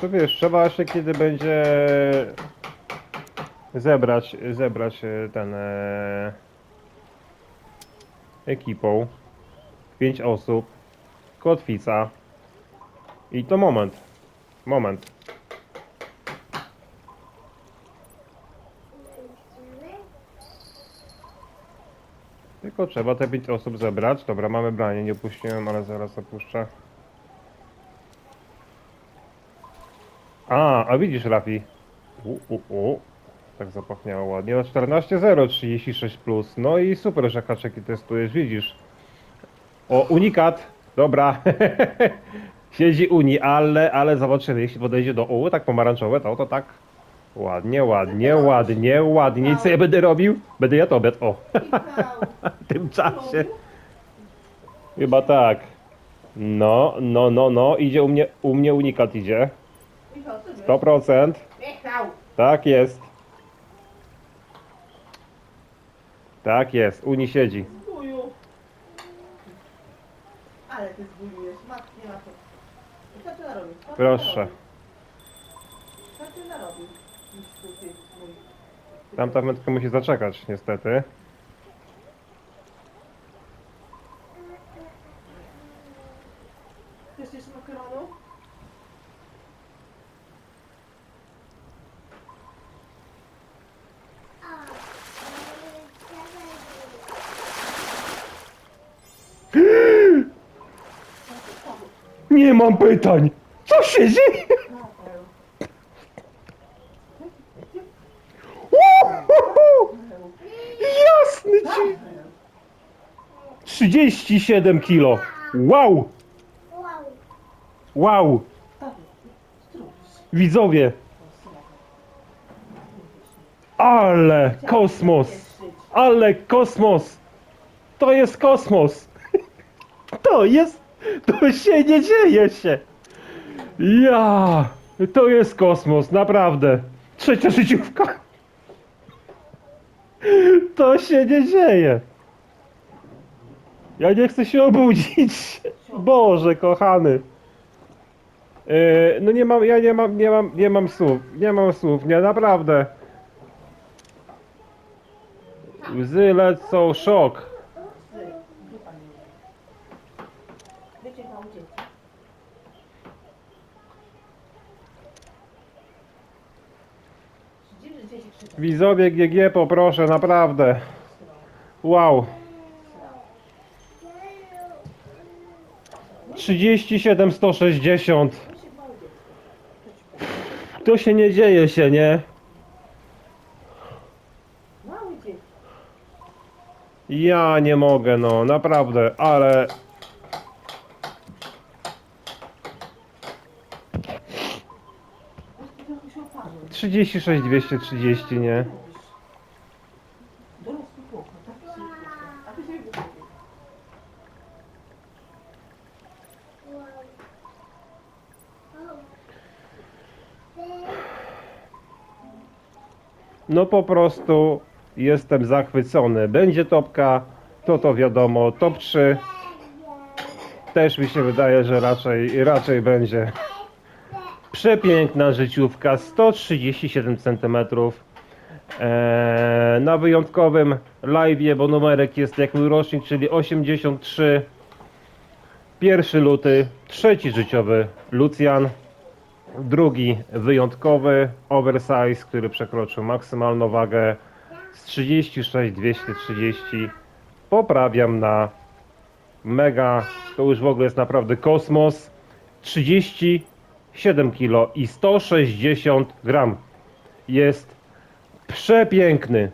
To wiesz, trzeba się kiedy będzie zebrać, zebrać e, ten e, ekipą. Pięć osób, kotwica i to moment. Moment. Tylko trzeba te pięć osób zebrać. Dobra, mamy branie, nie opuściłem, ale zaraz opuszczę. A, a widzisz Rafi? U, u, u. Tak zapachniało ładnie. No 14.0, 36 plus. No i super, że haczeki testujesz, widzisz. O, unikat. Dobra. Siedzi uni, ale, ale zobaczymy, jeśli podejdzie do U, tak pomarańczowe, to to tak. Ładnie, ładnie, ładnie, ładnie. I co ja będę robił? Będę jadł obiad. O, w tym czasie. Chyba tak. No, no, no, no. Idzie u mnie, u mnie unikat idzie. Michał, co 100%. Michał! Tak jest. Tak jest, Uni siedzi. Zbuju! Ale ty zbujujesz, matki nie ma co. Co ty narobisz? Co ty Proszę. narobisz? Co ty narobisz? Tu, ty, mój. Tamta wędka musi zaczekać, niestety. Chcesz jeszcze makaronu? Nie mam pytań! Co się dzieje? Uhuhu! Jasny ci! 37 kilo! Wow! Wow! Widzowie! Ale kosmos! Ale kosmos! To jest kosmos! To jest... To się nie dzieje się! Ja! To jest kosmos, naprawdę! Trzecia życiówka! To się nie dzieje! Ja nie chcę się obudzić! Boże, kochany! Yy, no nie mam, ja nie mam, nie mam, nie mam słów, nie mam słów, nie, naprawdę. Łzy lecą, szok. Widzowie GG poproszę, naprawdę. Wow. 37 160. Mi się mało dzieci. To się nie dzieje się, nie? Ja nie mogę, no, naprawdę, ale... 36 230, nie? No po prostu jestem zachwycony. Będzie topka, to to wiadomo, top 3 też mi się wydaje, że raczej, raczej będzie. Przepiękna życiówka, 137 cm. Eee, na wyjątkowym live'ie, bo numerek jest jak mój rocznik, czyli 83. 1 luty, trzeci życiowy Lucjan. Drugi wyjątkowy oversize, który przekroczył maksymalną wagę z 36 230 poprawiam na mega, to już w ogóle jest naprawdę kosmos 37 kg i 160 gram. Jest przepiękny